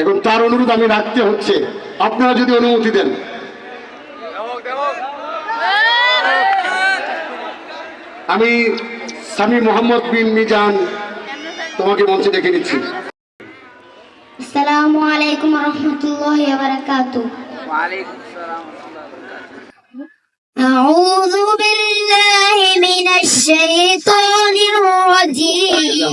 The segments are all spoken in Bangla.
এবং তার অনুরোধ আমি রাখতে হচ্ছে। আপনারা যদি অনুমতি দেন। আমি স্বামী মোহাম্মদ বিন মিজান তোমাকে মঞ্চে দেখে নিচ্ছি। আসসালামু আলাইকুম রহমতুল্লাহি ওয়া বারাকাতুহু। ওয়া আলাইকুম আসসালাম আউযু বিল্লাহি মিনাশ শাইতানির রাজীম।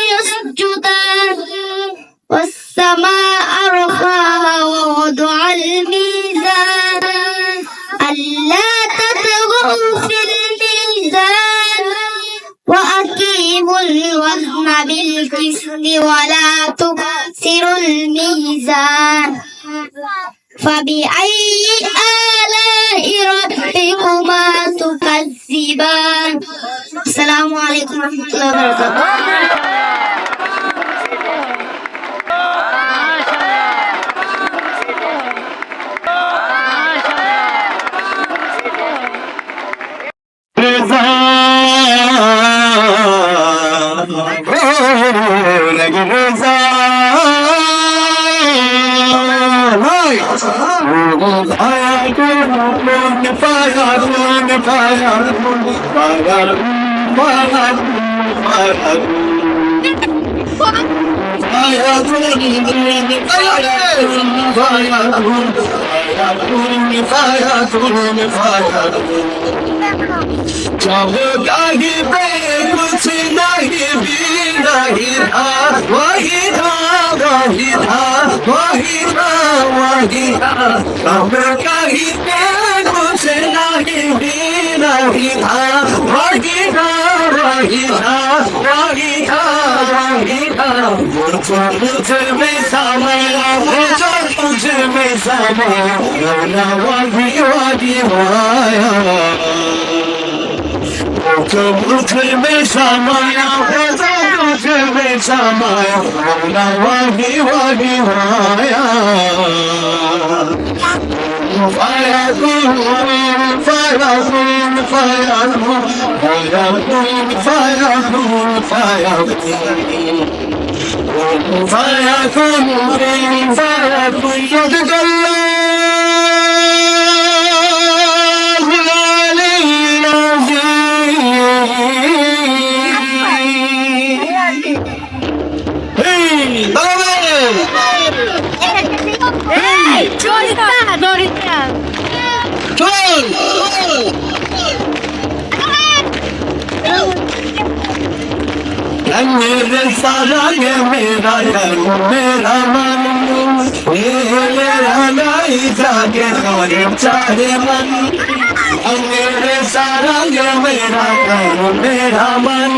والسماء رفعها ووضع الميزان. ألا تطغوا في الميزان. وأقيموا الوزن بالقسط ولا تخسروا الميزان. فبأي آلاء ربكما تكذبان. السلام عليكم ورحمة الله وبركاته. चाहोगी पे कुछ नहीं भी नहीं था वही था वही था वही था वही था चाहोगी पे Come look at me, someone else. فيلمي سمايا ولا وهي وهي رايا فيكون فيكون فيكون فيكون فيكون فيكون فيكون فيكون يتكلم मेरे सारा ये मेरा है मेरा मन ये मेरा नहीं जागे और चाहे मन मेरे सारा ये मेरा करो मेरा मन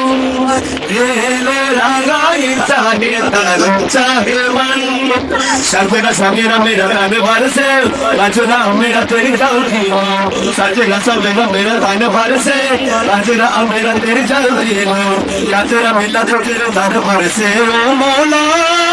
ये मेरा गाई चाहे तारो चाहे मन सर्वेरा सर्वेरा मेरा ताने भर से राजरा मेरा तेरी चलती हो सर्वेरा सर्वेरा मेरा ताने भर से राजरा मेरा तेरी चलती हो राजरा मेरा तेरी ताने भर से मौला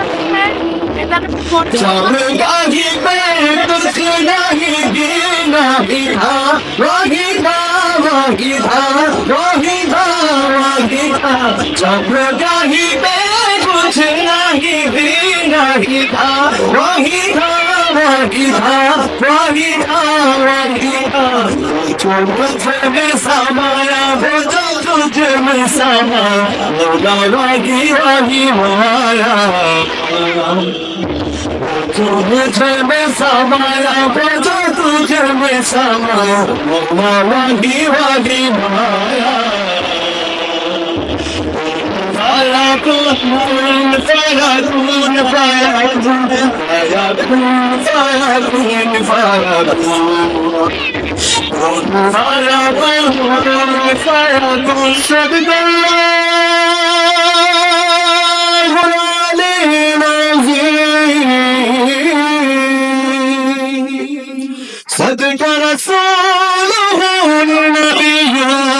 जाऊँगा ही मैं तुझसे नहीं जीना था वही था वही था वही था वही था जाऊँगा ही मैं कुछ नहीं जीना ही था वही वही था वही wahida तुझे में समाया वो जो तुझे में समाया। वागी वागी माया तुझे में समाया वो जो तुझे में समाया मौला वागी वागी माया فيكون فيكون فيكون فيكون فيكون فيكون صدق الله العلي العظيم صدق رسوله النبي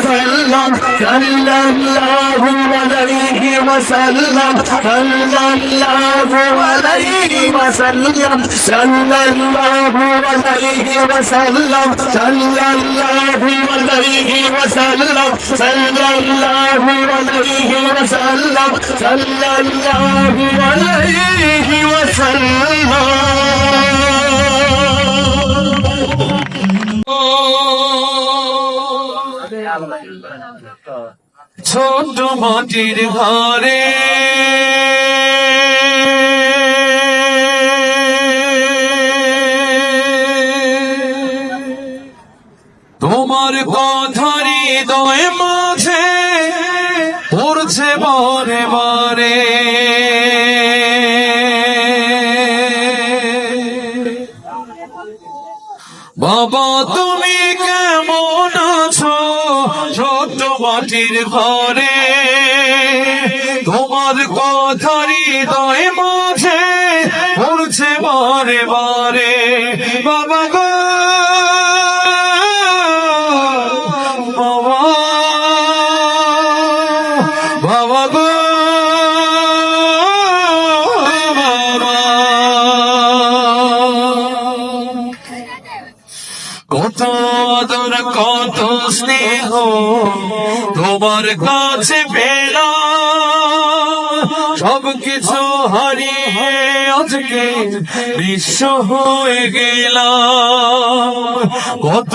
وسلم صلى الله عليه وسلم صلى الله عليه وسلم صلى الله عليه وسلم. صلى الله عليه وسلم صلى الله عليه وسلم صلى الله عليه وسلم ছোট মাটির ঘরে। তোমার কথারি দয় মাঝে পড়ছে বরে বারে মাটির ঘরে তোমার কথারি দয় মাঝে পড়ছে বারে বারে বাবা গো কত আদর কত স্নেহ তোমার কাছে পেলাম সব কিছু হারিয়ে আজকে বিশ্ব হয়ে গেলাম। কত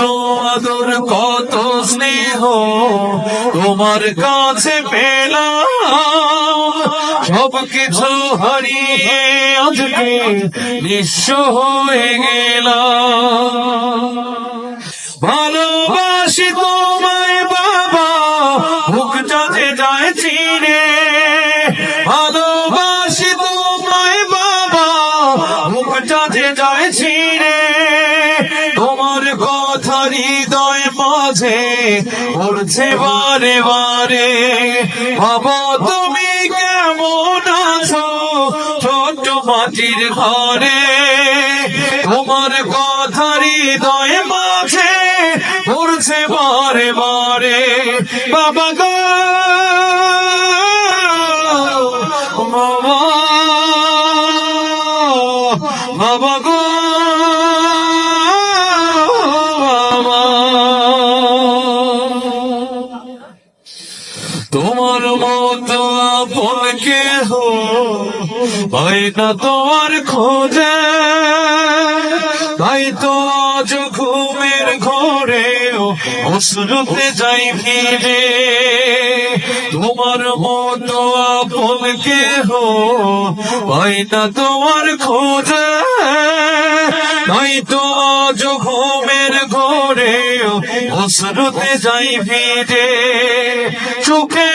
আদর, কত স্নেহ তোমার কাছে পেলাম। সব কিছু হারিয়ে আজকে নিঃস্ব হয়ে গেলাম। ভালোবাসি তোমায় বাবা। হৃদয় মাঝে পড়ছে বারে বারে। বাবা তুমি কেমন আছো, ছোট্ট মাটির ঘরে। তোমার কথা হৃদয় মাঝে পড়ছে বারে বারে। বাবা গো, বাবা হয় না তোমার খোঁজে তাই তো আজ ঘুমের ঘরে অশ্রুতে যাই ফিরে। তোমার মতো আপন কেহ হয় না তোমার খোঁজে তাই তো আজ ঘুমের ঘরে অশ্রুতে যাই ফিরে। পরম সুখে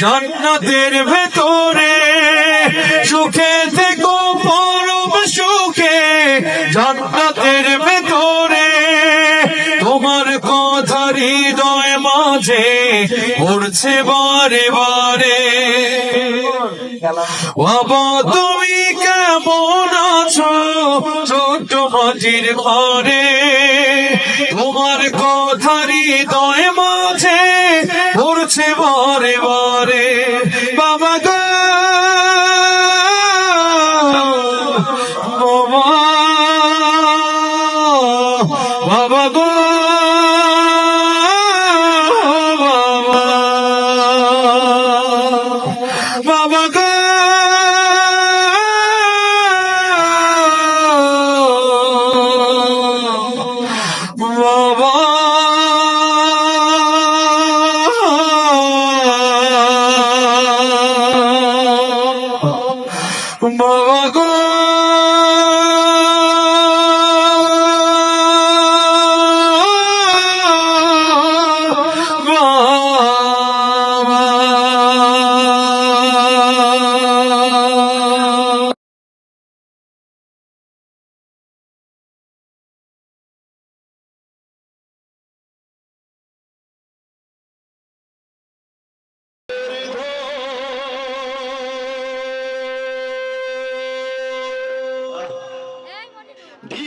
জান্নাতের ভেতরে সুখে থেকো, পরম সুখে। জান্নাতের ভেতরে তোমার কথা হৃদয় মাঝে পড়ছে বারে বারে। বাবা, তুমি কেমন আছো? ছোট মাটির ঘরে তোমার কথা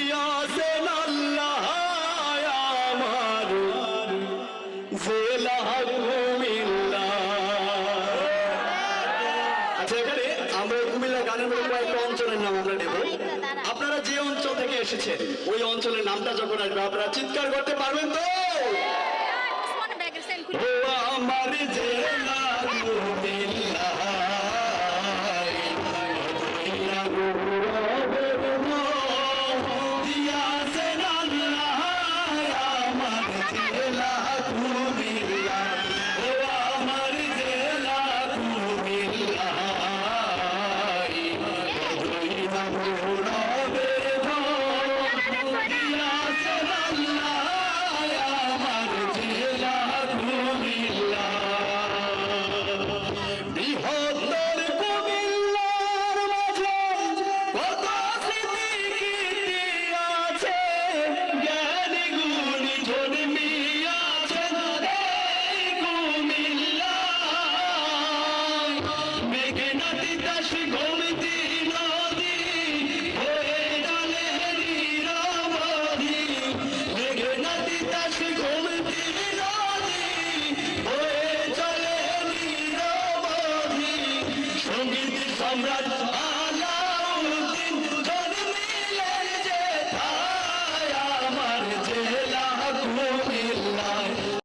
দিয়াছেন আল্লাহ আমার। জেলা আচ্ছা এখানে আমরা গানের অঞ্চলের নাম আমরা আপনারা যে অঞ্চল থেকে এসেছেন ওই অঞ্চলের নামটা যখন আসবে আপনারা চিৎকার করতে পারবেন তো? আমার জেলা